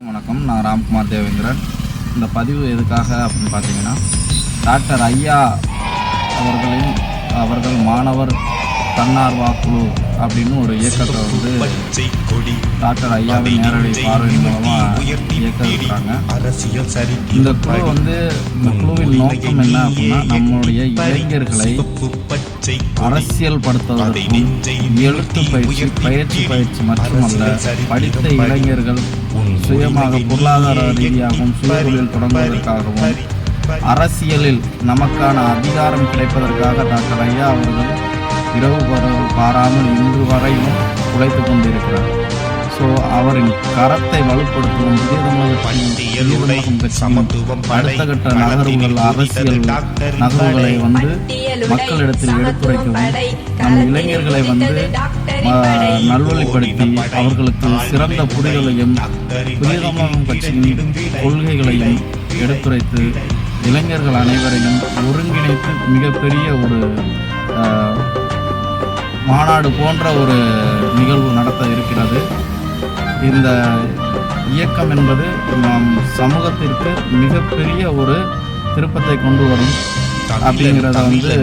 வணக்கம். நான் ராம்குமார் தேவேந்திரன். இந்த பதிவு எதுக்காக அப்படின்னு பார்த்தீங்கன்னா டாக்டர் ஐயா அவர்களின் அவர்கள் மாணவர் தன்னார்வா குழு அப்படின்னு ஒரு இயக்கத்தை வந்து டாக்டர் ஐயாவின் நேரடி பார்வையின் மூலமாக இயக்க இருக்கிறாங்க. அரசியல் சரி இந்த குழு வந்து இந்த குழுவின் நோக்கம் என்ன அப்படின்னா நம்மளுடைய இளைஞர்களை அரசியல் படுத்துவதற்கும் எழுத்து பயிற்சி பயிற்சி பயிற்சி மட்டுமல்ல படித்த இளைஞர்கள் சுயமாக பொருளாதார ரீதியாகவும் சுயதொழில் தொடங்குவதற்காகவும் அரசியலில் நமக்கான அதிகாரம் கிடைப்பதற்காக டாக்டர் ஐயா அவர்கள் இரவு பகல் பாராமல் இன்று வரையும் உழைத்து கொண்டிருக்கிறார். ஸோ அவரின் கரத்தை வலுப்படுத்தும் புதிய தமிழக பட்டியலுடை சமத்துவம் அடுத்த கட்ட நகர்வுகள் அரசியல் நகர்வுகளை வந்து மக்களிடத்தில் எடுத்துரைக்கவும் நம் இளைஞர்களை வந்து நல்வழிப்படுத்தி அவர்களுக்கு சிறந்த புரிதலையும் தமிழகம் கட்சியின் கொள்கைகளையும் எடுத்துரைத்து இளைஞர்கள் அனைவரையும் ஒருங்கிணைத்து மிகப்பெரிய ஒரு மாநாடு போன்ற ஒரு நிகழ்வு நடத்த இருக்கிறது. இந்த இயக்கம் என்பது நம் சமூகத்திற்கு மிகப்பெரிய ஒரு திருப்பத்தை கொண்டு வரும் அப்படிங்கிறத வந்து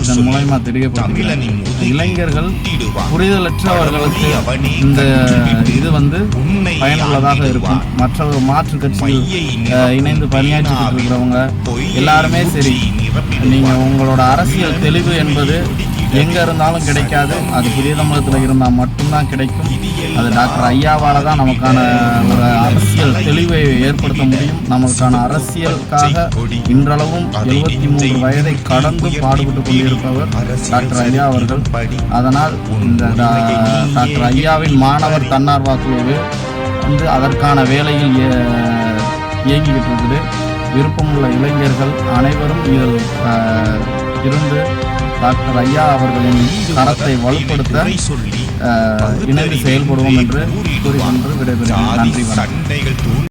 இதன் மூலயமா தெரியப்படுத்துகிறேன். இளைஞர்கள் புரிதலற்றவர்களுக்கு இந்த இது வந்து பயனுள்ளதாக இருக்கும். மற்ற மாற்று கட்சியில் இணைந்து பணியாற்றிட்டு இருக்கிறவங்க எல்லாருமே சரி. நீங்க உங்களோட அரசியல் தெளிவு என்பது எங்க இருந்தாலும் கிடைக்காது. அது புதிய தமிழகத்தில் இருந்தால் மட்டும்தான் கிடைக்கும். அது டாக்டர் ஐயாவால தான் நமக்கான ஒரு அரசியல் தெளிவை ஏற்படுத்த முடியும். நமக்கான அரசியலுக்காக இன்றளவும் எழுபத்தி மூன்று வயதை கடந்து பாடுபட்டு கொண்டிருப்பவர் டாக்டர் ஐயா அவர்கள். அதனால் இந்த டாக்டர் ஐயாவின் மாணவர் தன்னார்வாக்குழு வந்து அதற்கான வேலையில் இயங்கிக்கிட்டு இருக்குது. விருப்பமுள்ள இளைஞர்கள் அனைவரும் இதில் இருந்து டாக்டர் ஐயா அவர்களின் தரத்தை வலுப்படுத்த இணைந்து செயல்படுவோம் என்று கூறிக்கொண்டு விடைபெறுகிறேன். நன்றி வணக்கம்.